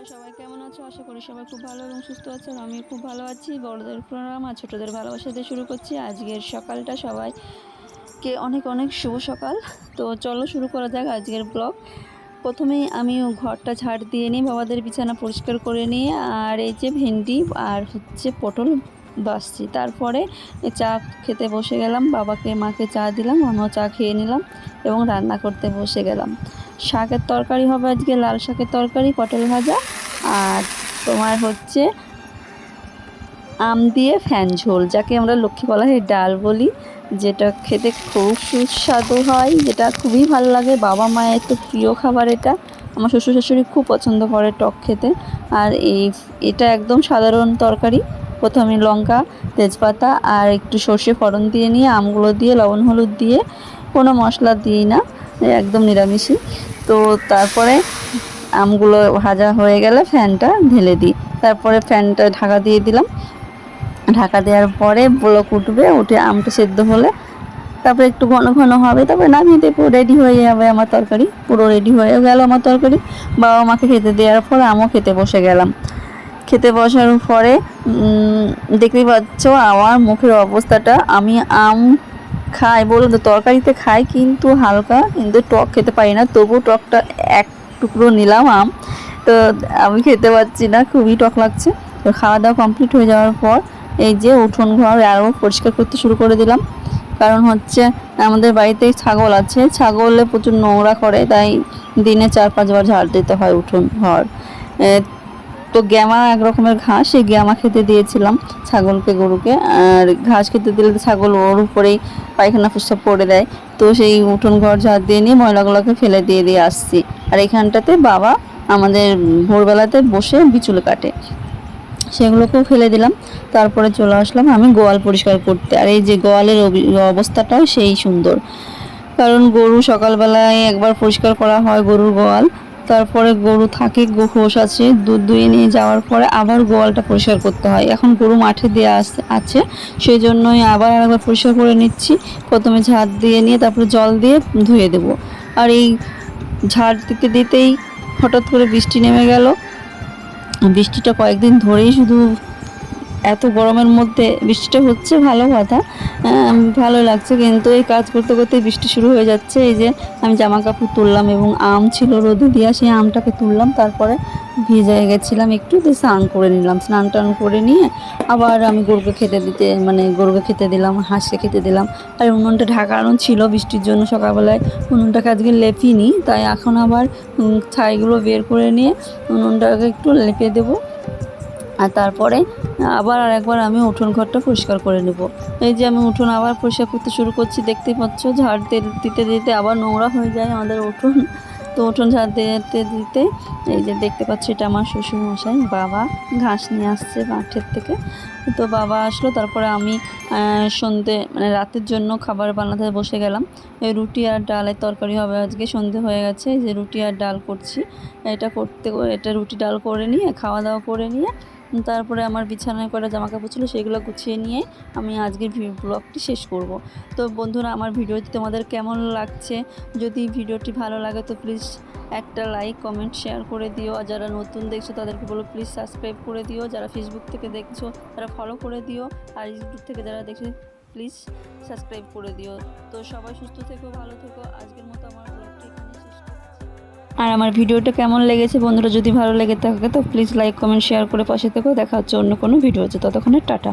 তোমরা সবাই কেমন আছো? আশা করি সবাই খুব ভালো এবং সুস্থ আছো আমি খুব ভালো আছি। বড়দের প্রণাম আর ছোটোদের ভালোবাসা দিয়ে শুরু করছি আজকের সকালটা। সবাইকে অনেক অনেক শুভ সকাল। তো চলো শুরু করা যাক আজকের ব্লগ। প্রথমেই আমি ঘরটা ঝাড় দিয়ে নিয়ে বাবাদের বিছানা পরিষ্কার করে নিয়ে আর এই যে ভেন্ডি আর হচ্ছে পটল বাসছি। তারপরে চা খেতে বসে গেলাম, বাবাকে, মাকে চা দিলাম, আমিও চা খেয়ে নিলাম এবং রান্না করতে বসে গেলাম। শাকের তরকারি হবে আজকে, লাল শাকের তরকারি, পটল ভাজা, আর তোমার হচ্ছে আম দিয়ে ফ্যান ঝোল, যাকে আমরা লক্ষ্মী কলাহের ডাল বলি, যেটা খেতে খুব সুস্বাদু হয়, যেটা খুবই ভালো লাগে। বাবা মায়ের তো প্রিয় খাবার এটা। আমার শ্বশুর শাশুড়ি খুব পছন্দ করে টক খেতে। আর এই, এটা একদম সাধারণ তরকারি। প্রথমে লঙ্কা, তেজপাতা, আর একটু সর্ষে ফোড়ন দিয়ে নিয়ে, আমগুলো দিয়ে, লবণ হলুদ দিয়ে, কোনো মশলা দিই না। একদম নিরামিষই। তো তারপরে আমগুলো ভাজা হয়ে গেলে ফ্যানটা ঢেলে দিই। তারপরে ফ্যানটা ঢাকা দিয়ে দিলাম। ঢাকা দেওয়ার পরে ব্লক উঠবে উঠে আমটা সেদ্ধ হলে তারপরে একটু ঘন ঘন হবে। তারপরে নামিয়ে দেবো রেডি হয়ে যাবে আমার তরকারি। পুরো রেডি হয়ে গেল আমার তরকারি। বাবা মাকে খেতে দেওয়ার পর আমও খেতে বসে গেলাম। খেতে বসার পরে উম, দেখতেই পাচ্ছ আমার মুখের অবস্থাটা। আমি আম খাই বলুন তো, তরকারিতে খাই কিন্তু হালকা, কিন্তু টক খেতে পারি না। তবু টকটা এক টুকরো নিলাম আম। তো আমি খেতে পারছি না, খুবই টক লাগছে। তো খাওয়া দাওয়া কমপ্লিট হয়ে যাওয়ার পর এই যে উঠোন ঘর আরও পরিষ্কার করতে শুরু করে দিলাম। কারণ হচ্ছে আমাদের বাড়িতে ছাগল আছে, ছাগলে প্রচুর নোংরা করে, তাই দিনে চার, পাঁচবার ঝাড় দিতে হয় উঠোন ঘর। তো গ্যামা এক রকমের ঘাস, এই গ্যামা খেতে দিয়েছিলাম ছাগলকে, গরুকে। আর ঘাস খেতে দিলে ছাগল ওর উপরেই পায়খানা প্রস্রাব করে দেয়। তো সেই উঠোন ঘর ঝাড় দিয়ে নিয়ে ময়লাগুলোকে ফেলে দিয়ে দিয়ে আসছি। আর এখানটাতে বাবা আমাদের ভোরবেলাতে বসে বিচুল কাটে। সেগুলোকেও ফেলে দিলাম। তারপরে চলে আসলাম আমি গোয়াল পরিষ্কার করতে। আর এই যে গোয়ালের অবি- অবস্থাটাও সেই সুন্দর। কারণ গরু সকালবেলায় একবার পরিষ্কার করা হয় গরুর গোয়াল। তারপরে গরু থাকে ঘোষ আছে, দুধ দুয়ে নিয়ে যাওয়ার পরে আবার গোয়ালটা পরিষ্কার করতে হয়। এখন গরু মাঠে দেওয়া আছে সেই জন্যই আবার আরেকবার পরিষ্কার করে নিচ্ছি। প্রথমে ঝাড় দিয়ে নিয়ে তারপরে জল দিয়ে ধুয়ে দেব। আর এই ঝাড় দিতে দিতেই হঠাৎ করে বৃষ্টি নেমে গেল। বৃষ্টিটা কয়েকদিন ধরেই শুধু এত গরমের মধ্যে বৃষ্টিটা হচ্ছে ভালো কথা। ভালো লাগছে কিন্তু এই কাজ করতে করতে বৃষ্টি শুরু হয়ে যাচ্ছে। এই যে আমি জামা কাপড় তুললাম এবং আম ছিল রোদে দিয়া সেই আমটাকে তুললাম, তারপরে ভিজে গেছিলাম একটু, দিয়ে স্নান করে নিলাম। স্নান টান করে নিয়ে আবার আমি গরুকে খেতে দিতে মানে গরুকে খেতে দিলাম, হাঁসকে খেতে দিলাম। আর উনুনটা ঢাকানো ছিল বৃষ্টির জন্য সকালবেলায়। উনুনটাকে আজকে লেপিনি, তাই এখন আবার ছাইগুলো বের করে নিয়ে উনুনটাকে একটু লেপে দেবো। আর তারপরে আবার আর একবার আমি উঠোন ঘরটা পরিষ্কার করে নেব। এই যে আমি উঠোন আবার পরিষ্কার করতে শুরু করছি, দেখতেই পাচ্ছ ঝাড় দিতে দিতে দিতে আবার নোংরা হয়ে যায় আমাদের উঠোন। তো উঠোন ঝাড় দিতে দিতে এই যে দেখতে পাচ্ছি এটা আমার শ্বশুর মশাই বাবা ঘাস নিয়ে আসছে মাঠের থেকে। তো বাবা আসলো, তারপরে আমি সন্ধে মানে রাতের জন্য খাবার বানাতে বসে গেলাম। এই রুটি আর ডালের তরকারি হবে আজকে, সন্ধে হয়ে গেছে যে রুটি আর ডাল করছি। এটা করতে, এটা রুটি ডাল করে নিয়ে, খাওয়া দাওয়া করে নিয়ে তারপরে আমার বিছানায় করা জামা কাপড় ছিল সেগুলো গুছিয়ে নিয়ে আমি আজকের ব্লগটি শেষ করব। তো বন্ধুরা, আমার ভিডিওটি তোমাদের কেমন লাগছে? যদি ভিডিওটি ভালো লাগে তো প্লিজ একটা লাইক কমেন্ট শেয়ার করে দিও। আর যারা নতুন দেখছ তাদেরকে বলো প্লিজ সাবস্ক্রাইব করে দিও। যারা ফেসবুক থেকে দেখছ তারা ফলো করে দিও। আর ইউটিউব থেকে যারা দেখছ প্লিজ সাবস্ক্রাইব করে দিও। তো সবাই সুস্থ থেকো, ভালো থেকো। আজকের মতো আমার আর আমার ভিডিওটা কেমন লেগেছে বন্ধুরা যদি ভালো লেগে থাকে তো প্লিজ লাইক কমেন্ট শেয়ার করে পাশে থেকেও দেখা হচ্ছে অন্য কোনো ভিডিও আছে ততক্ষণে টাটা।